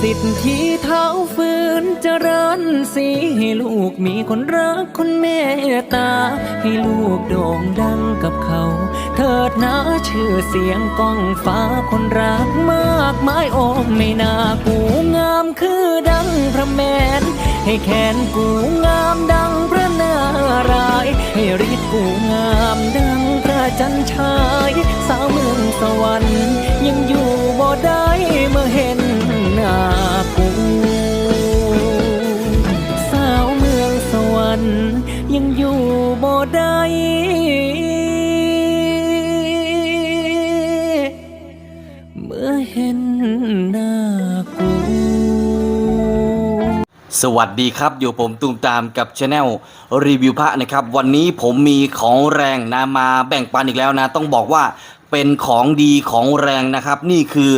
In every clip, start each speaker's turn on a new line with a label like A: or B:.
A: สิทธิเท้าฝืนเจริญสีให้ลูกมีคนรักคนเมตตา ให้ลูกโด่งดังกับเขา เถิดนะชื่อเสียงก้องฟ้าคนรักมากมายโอ้ไม่น่ากูงามคือดังพระแมน ให้แขนกูงามดังพระนารายให้ฤทธิ์กูงามดังพระจันทร์ชายสาวเมืองสวรรค์ยังอยู่บ่ได้ สวัสดี
B: ครับ อยู่ผมตูมตามกับช anel รีวิวพระนะครับ วันนี้ผมมีของแรงนะมาแบ่งปันอีกแล้วนะ ต้องบอกว่าเป็นของดีของแรงนะครับ นี่คือ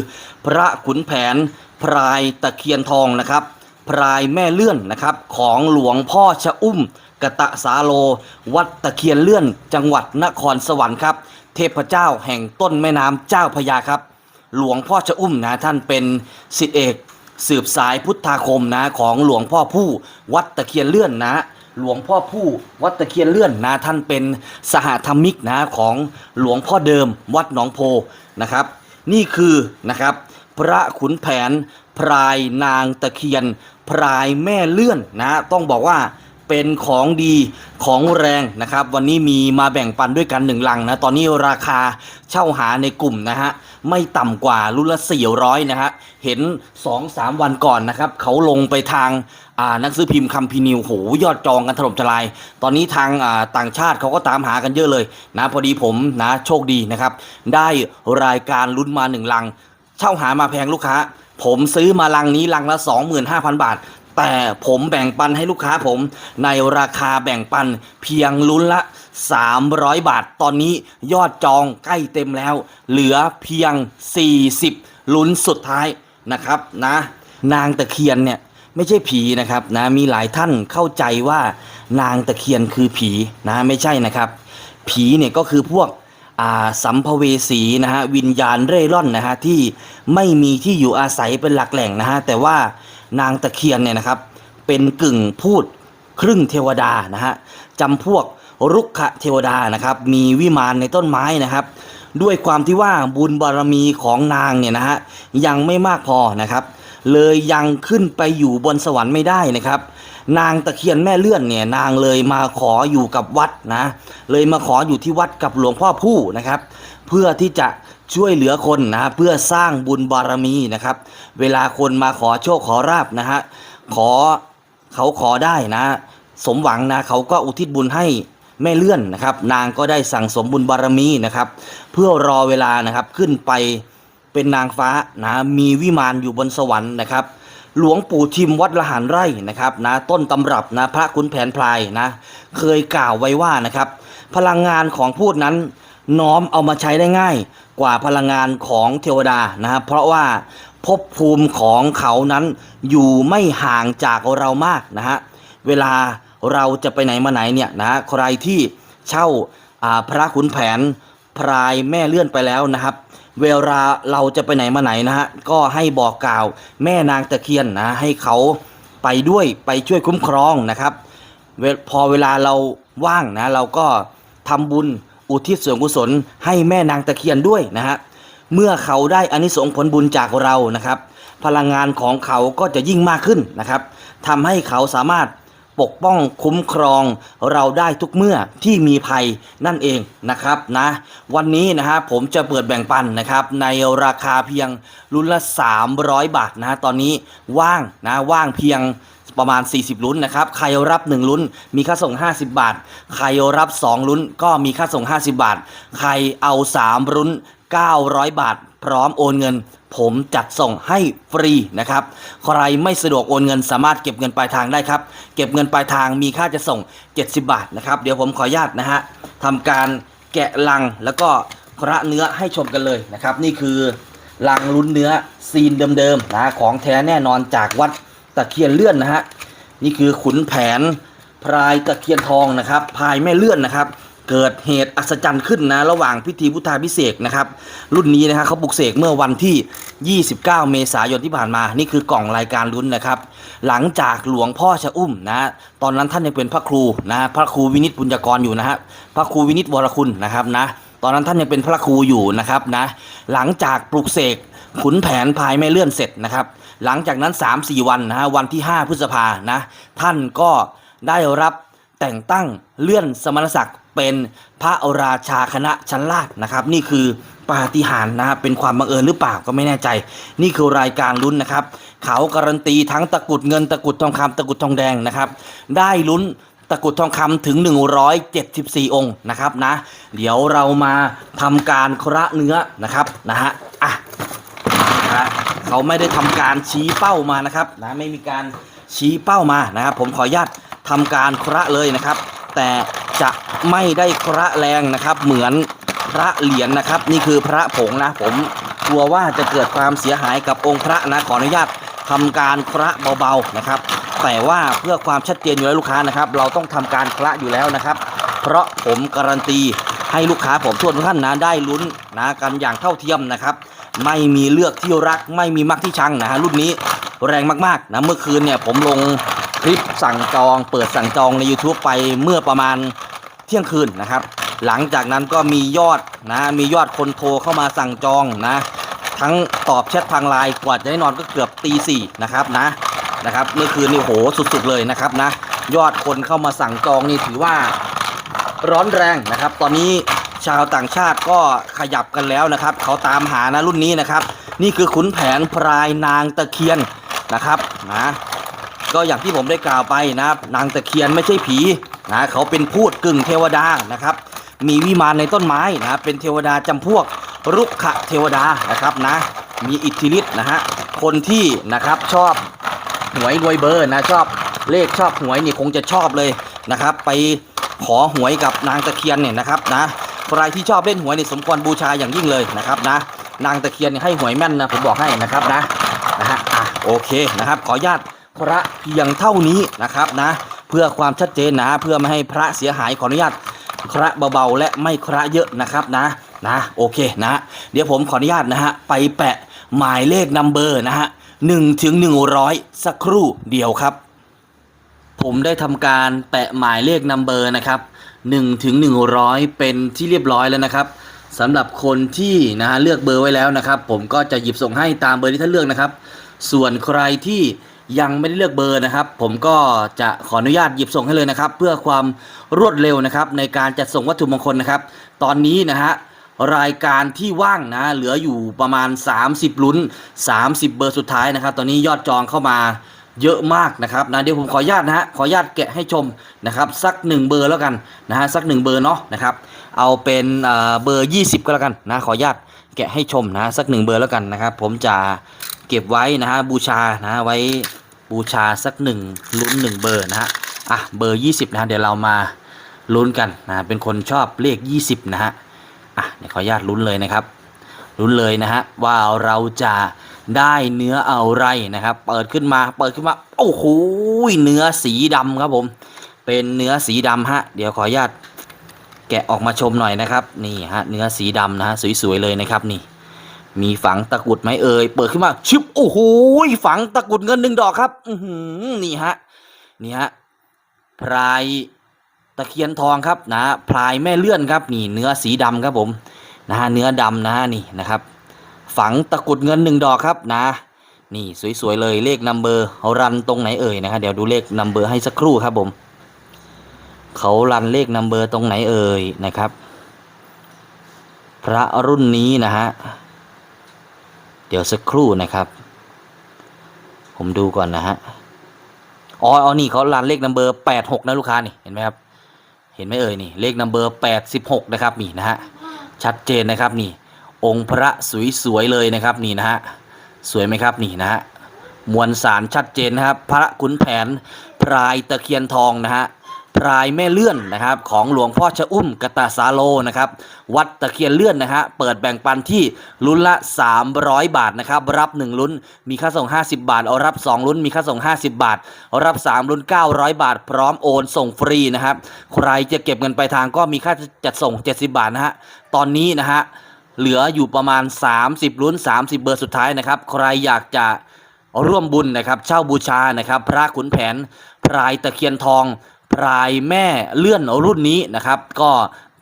B: พระขุนแผนพรายตะเคียนทองนะครับ พรายแม่เลื่อนนะครับ ของหลวงพ่อชะอุ้ม กะตะสาโล วัดตะเคียนเลื่อน จังหวัดนครสวรรค์ครับ เทพเจ้าแห่งต้นแม่น้ำเจ้าพยาครับ หลวงพ่อชะอุ้มนะท่านเป็นสิทธิเอก สืบสายพุทธาคมนะของหลวงพ่อผู้วัดตะเคียนเลื่อนนะหลวงพ่อผู้วัดตะเคียนเลื่อนนะท่านเป็นสหธรรมิกนะของหลวงพ่อเดิมวัดหนองโพนะครับ นี่คือนะครับพระขุนแผนพรายนางตะเคียน พรายแม่เลื่อนนะต้องบอกว่า เป็นของดีของแรงนะครับ วันนี้มีมาแบ่งปันด้วยกันหนึ่งลังนะ ตอนนี้ราคาเช่าหาในกลุ่มนะฮะ ไม่ต่ำกว่ารุ่นละ 400 นะฮะ เห็น 2-3 วันก่อนนะครับ เขาลงไปทางนักซื้อพิมพ์คัมพีนิวโหยอดจองกันถล่มทลาย ตอนนี้ทางต่างชาติเขาก็ตามหากันเยอะเลยนะ พอดีผมนะโชคดีนะครับ ได้รายการลุ้นมาหนึ่งลัง เช่าหามาแพงลูกค้าผมซื้อมาลังนี้ลังละ 25,000 บาท แต่ผมแบ่งปันให้ลูกค้าผมในราคาแบ่งปันเพียงลุ้นละ 300 บาท ตอนนี้ยอดจองใกล้เต็มแล้ว เหลือเพียง 40 ลุ้นสุดท้ายนะครับนะ นางตะเคียนเนี่ยไม่ใช่ผีนะครับนะมีหลายท่านเข้าใจว่านางตะเคียนคือผีนะไม่ใช่นะครับ ผีเนี่ยก็คือพวก สัมภเวสีนะฮะวิญญาณเร่ร่อนนะฮะที่ไม่มีที่อยู่อาศัยเป็นหลักแหล่งนะฮะแต่ว่านางตะเคียนเนี่ยนะครับเป็นกึ่งพูดครึ่งเทวดานะฮะจำพวกรุกขเทวดานะครับมีวิมานในต้นไม้นะครับ ด้วยความที่ว่าบุญบารมีของนางเนี่ยนะฮะยังไม่มากพอนะครับ เลยยังขึ้นไปอยู่บนสวรรค์ไม่ได้นะครับ นางตะเคียนแม่เลื่อนเนี่ยนางเลยมาขออยู่กับวัดนะ เลยมาขออยู่ที่วัดกับหลวงพ่อผู้นะครับ เพื่อที่จะช่วยเหลือคนนะเพื่อสร้างบุญบารมีนะครับ เวลาคนมาขอโชคขอราบนะฮะขอเขาขอได้นะ สมหวังนะเขาก็อุทิศบุญให้แม่เลื่อนนะครับ นางก็ได้สั่งสมบุญบารมีนะครับ เพื่อรอเวลานะครับขึ้นไป เป็นนางฟ้านะมีวิมานอยู่บนสวรรค์นะครับ หลวงปู่ทิมวัดละหารไร่นะครับนะต้นตำรับนะพระขุนแผนพลายนะเคยกล่าวไว้ว่านะครับ พลังงานของพูดนั้นน้อมเอามาใช้ได้ง่าย กว่าพลังงานของเทวดานะครับเพราะว่าภพภูมิของเขานั้นอยู่ไม่ห่างจากเรามากนะฮะเวลาเราจะไปไหนมาไหนเนี่ยนะใครที่เช่าอ่าพระขุนแผนพรายแม่เลื่อนไปแล้วนะครับ เวลาเราจะไปไหนมาไหนนะฮะก็ให้บอกกล่าวแม่นางตะเคียนนะให้เขาไปด้วยไปช่วยคุ้มครองนะครับ พอเวลาเราว่างนะเราก็ทำบุญอุทิศส่วนกุศลให้แม่นางตะเคียนด้วยนะฮะเมื่อเขาได้อานิสงส์ผลบุญจากเรานะครับ พลังงานของเขาก็จะยิ่งมากขึ้นนะครับทำให้เขาสามารถ ปกป้องคุ้มครองเราได้ทุกเมื่อที่มีภัยนั่นเองนะครับนะวันนี้นะฮะผมจะเปิดแบ่งปันนะครับในราคาเพียงรุ่นละ 300 บาทนะฮะตอนนี้ว่างนะว่างเพียงประมาณ 40 ลุ้นนะครับ ใครรับ 1 ลุ้น มีค่าส่ง 50 บาท ใครรับ 2 ลุ้น ก็มีค่าส่ง 50 บาท ใครเอา 3 ลุ้น 900 บาท พร้อมโอนเงิน ผมจัดส่งให้ฟรีนะครับ ใครไม่สะดวกโอนเงินสามารถเก็บเงินปลายทางได้ครับ เก็บเงินปลายทางมีค่าจะส่ง 70 บาทนะครับ เดี๋ยวผมขออนุญาตนะฮะทำการแกะลังแล้วก็คระเนื้อให้ชมกันเลยนะครับ นี่คือลังลุ้นเนื้อซีนเดิมๆนะของแท้แน่นอนจากวัดตะเคียนเลื่อนนะฮะนี่คือขุนแผนพรายตะเคียนทองนะครับพายแม่เลื่อนนะครับ เกิดเหตุอัศจรรย์ขึ้นนะ ระหว่างพิธีพุทธาพิเศษนะครับ รุ่นนี้นะฮะเขาปลุกเสกเมื่อวันที่ 29 เมษายนที่ผ่านมา นี่คือกล่องรายการลุ้นนะครับ หลังจากหลวงพ่อชะอุ้มนะ ตอนนั้นท่านยังเป็นพระครูนะพระครูวินิตบุญญกรอยู่นะฮะพระครูวินิตวรคุณนะครับนะ ตอนนั้นท่านยังเป็นพระครูอยู่นะครับนะ หลังจากปลุกเสกขุนแผนพายแม่เลื่อนเสร็จนะครับ หลังจากนั้น 3-4 วันนะฮะวันที่ 5 พฤษภานะ ท่านก็ได้รับแต่งตั้งเลื่อนสมณศักดิ์ เป็นพระราชาคณะชั้นลาดนะครับ นี่คือปาฏิหาริย์นะครับเป็นความบังเอิญหรือเปล่าก็ไม่แน่ใจ นี่คือรายการลุ้นนะครับ เขาการันตีทั้งตะกุดเงินตะกุดทองคำตะกุดทองแดงนะครับ ได้ลุ้นตะกุดทองคำถึง 174 องค์นะครับนะ เดี๋ยวเรามาทำการคราะเนื้อนะครับนะฮะอะนะเขาไม่ได้ทำการชี้เป้ามานะครับนะไม่มีการชี้เป้ามานะครับ ผมขออนุญาตทำการคราะเลยนะครับ แต่จะไม่ได้เคระแรงนะครับ เหมือนพระเหรียญนะครับ นี่คือพระผงนะผมกลัวว่าจะเกิดความเสียหายกับองค์พระนะขออนุญาตทำการเคระเบาๆนะครับ แต่ว่าเพื่อความชัดเจนอยู่แล้วลูกค้านะครับ เราต้องทำการเคระอยู่แล้วนะครับ เพราะผมการันตีให้ลูกค้าผมทุกท่านนะได้ลุ้นนะกันอย่างเท่าเทียมนะครับ ไม่มีเลือกที่รักไม่มีมักที่ชังนะฮะรุ่นนี้แรงมากๆนะเมื่อคืนเนี่ยผมลง คลิปสั่งจองเปิดสั่งจองใน YouTube ไปเมื่อประมาณเที่ยงคืนนะครับ หลังจากนั้นก็มียอดนะมียอดคนโทรเข้ามาสั่งจองนะ ทั้งตอบแชททางไลน์กว่าจะได้นอนก็เกือบตีสี่นะครับนะนะครับเมื่อคืนนี่โหสุดๆเลยนะครับนะ ยอดคนเข้ามาสั่งจองนี่ถือว่าร้อนแรงนะครับ ตอนนี้ชาวต่างชาติก็ขยับกันแล้วนะครับ เขาตามหานะรุ่นนี้นะครับ นี่คือขุนแผนพรายนางตะเคียนนะครับนะ ก็อย่างที่ผมได้กล่าวไปนะครับ นางตะเคียนไม่ใช่ผีนะเขาเป็นพูดกึ่งเทวดานะครับ มีวิมานในต้นไม้นะเป็นเทวดาจำพวกรุกขะเทวดานะครับนะ มีอิทธิฤทธิ์นะฮะคนที่นะครับชอบหวยรวยเบอร์นะชอบเลขชอบหวยนี่คงจะชอบเลยนะครับ ไปขอหวยกับนางตะเคียนเนี่ยนะครับนะใครที่ชอบเล่นหวยนี่สมควรบูชาอย่างยิ่งเลยนะครับนะนางตะเคียนให้หวยแม่นนะผมบอกให้นะครับนะนะฮะอะโอเคนะครับ ขออนุญาต พระเพียงเท่านี้นะครับนะ เพื่อความชัดเจนนะเพื่อไม่ให้พระเสียหายขออนุญาตคระเบาๆและไม่คระเยอะนะครับนะนะโอเคนะเดี๋ยวผมขออนุญาตนะฮะไปแปะหมายเลขนัมเบอร์นะฮะหนึ่งถึงหนึ่งร้อยสักครู่เดียวครับ ผมได้ทำการแปะหมายเลขนัมเบอร์นะครับ1ถึง100เป็นที่เรียบร้อยแล้วนะครับสำหรับคนที่นะฮะเลือกเบอร์ไว้แล้วนะครับ ผมก็จะหยิบส่งให้ตามเบอร์ที่ท่านเลือกนะครับ ส่วนใครที่ ยังไม่ได้เลือกเบอร์นะครับ ผมก็จะขออนุญาตหยิบส่งให้เลยนะครับ เพื่อความรวดเร็วนะครับ ในการจัดส่งวัตถุมงคลนะครับ ตอนนี้นะฮะรายการที่ว่างนะเหลืออยู่ประมาณ 30 ลุ้น 30 เบอร์สุดท้ายนะครับ ตอนนี้ยอดจองเข้ามาเยอะมากนะครับนะเดี๋ยวผมขออนุญาตนะฮะขออนุญาตแกะให้ชมนะครับสักหนึ่งเบอร์แล้วกันนะฮะสักหนึ่งเบอร์เนาะนะครับเอาเป็นเอ่อเบอร์ 20 ก็แล้วกันนะขออนุญาตแกะให้ชมนะสักหนึ่งเบอร์แล้วกันนะครับ ผมจะเก็บไว้นะฮะบูชานะไว้ บูชาสักหนึ่งลุ้นหนึ่งเบอร์นะฮะอะเบอร์20นะฮะเดี๋ยวเรามาลุ้นกันนะเป็นคนชอบเลข20นะฮะอะเดี๋ยวขออนุญาตลุ้นเลยนะครับลุ้นเลยนะฮะว่าเราจะได้เนื้ออะไรนะครับ เปิดขึ้นมาเปิดขึ้นมาโอ้โหเนื้อสีดำครับผม เป็นเนื้อสีดำฮะเดี๋ยวขออนุญาตแกะออกมาชมหน่อยนะครับ นี่ฮะเนื้อสีดำนะฮะสวยๆเลยนะครับนี่ มีฝังตะกุดไหมเอ่ยเปิดขึ้นมาชึบโอ้โหฝังตะกุดเงินหนึ่งดอกครับ อืนี่ฮะนี่ฮะพรายตะเคียนทองครับนะพรายแม่เลื่อนครับ นี่เนื้อสีดำครับผมนะฮะเนื้อดำนะฮะนี่นะครับ ฝังตะกุดเงินหนึ่งดอกครับนะ นี่สวยๆเลยเลขนัมเบอร์เขารันตรงไหนเอ่ยนะฮะเดี๋ยวดูเลขนัมเบอร์ให้สักครู่ครับผมเขารันเลขนัมเบอร์ตรงไหนเอ่ยนะครับ พระรุ่นนี้นะฮะ เดี๋ยวสักครู่นะครับ ผมดูก่อนนะฮะอ๋ออ๋อนี่เขารันเลขนัมเบอร์แปดหกนะลูกค้านี่เห็นไหมครับ เห็นไหมเอ่ยนี่เลขนัมเบอร์แปดสิบหกนะครับนี่นะฮะชัดเจนนะครับนี่ องค์พระสวยๆเลยนะครับนี่นะฮะสวยไหมครับนี่นะฮะมวลสารชัดเจนนะครับ พระขุนแผนพรายตะเคียนทองนะฮะ พรายแม่เลื่อนนะครับ ของหลวงพ่อชะอุ้มกตาสาโลนะครับ วัดตะเคียนเลื่อนนะฮะเปิดแบ่งปันที่ลุ้นละ 300 บาทนะครับ รับ 1 ลุ้นมีค่าส่ง 50 บาทเอารับ 2 ลุ้นมีค่าส่ง 50 บาทเอารับ 3 ลุ้น 900 บาท พร้อมโอนส่งฟรีนะครับ ใครจะเก็บเงินไปทางก็มีค่าจัดส่ง 70 บาทนะฮะตอนนี้นะฮะเหลืออยู่ประมาณ 30 ลุ้น 30 เบอร์สุดท้ายนะครับ ใครอยากจะร่วมบุญนะครับ เช่าบูชานะครับ พระขุนแผนพรายตะเคียนทอง รายแม่เลื่อนรุ่นนี้นะครับ ก็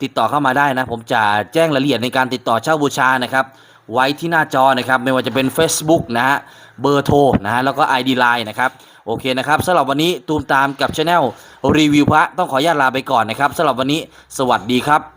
B: ติดต่อเข้ามาได้นะ ผมจะแจ้งรายละเอียดในการติดต่อเช่าบูชานะครับ ไว้ที่หน้าจอนะครับ ไม่ว่าจะเป็น Facebook นะฮะเบอร์โทรนะฮะแล้วก็ ID Line นะครับโอเคนะครับสำหรับวันนี้ตูมตามกับช anel รีวิวพระต้องขออนุญาตลาไปก่อนนะครับสำหรับวันนี้สวัสดีครับ